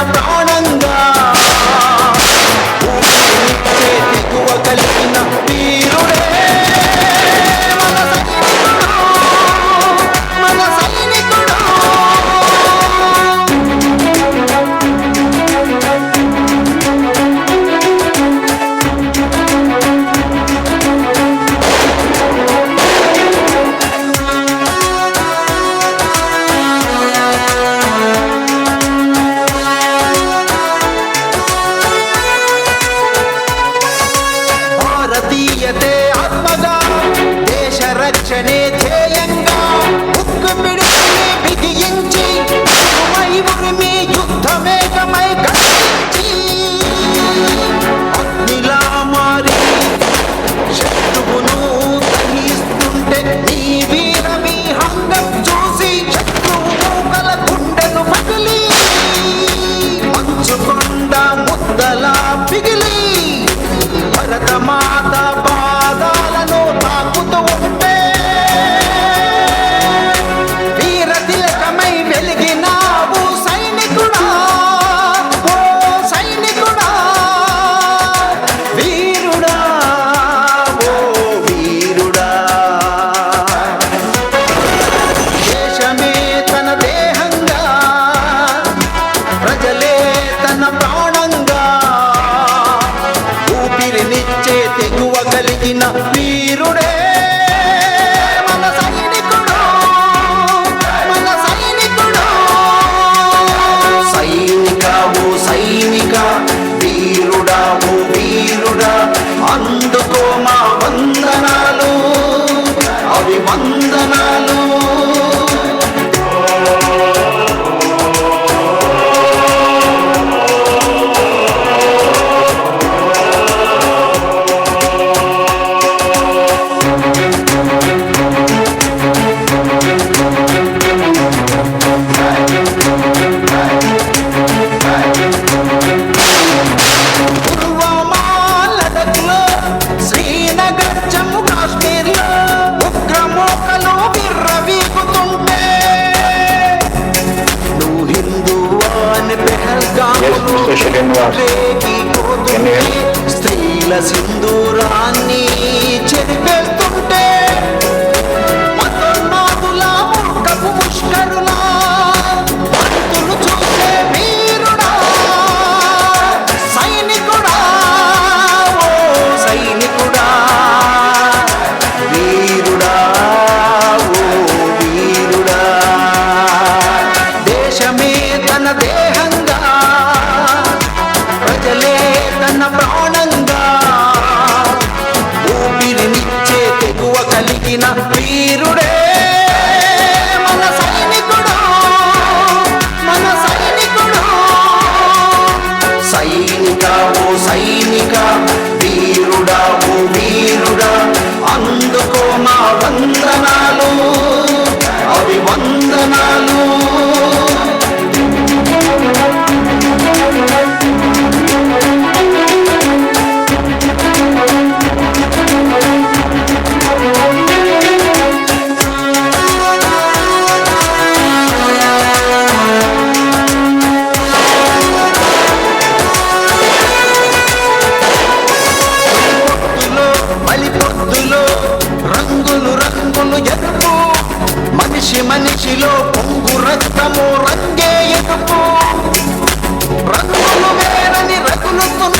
I'm the only মদিনা estoy llegando a, a nivel. చలి పొద్దులో రంగులు రంగులు ఎరుపు మనిషి మనిషిలో పొంగు రక్తము రంగే ఎరుపు రంగులు వేరని రగులుతున్న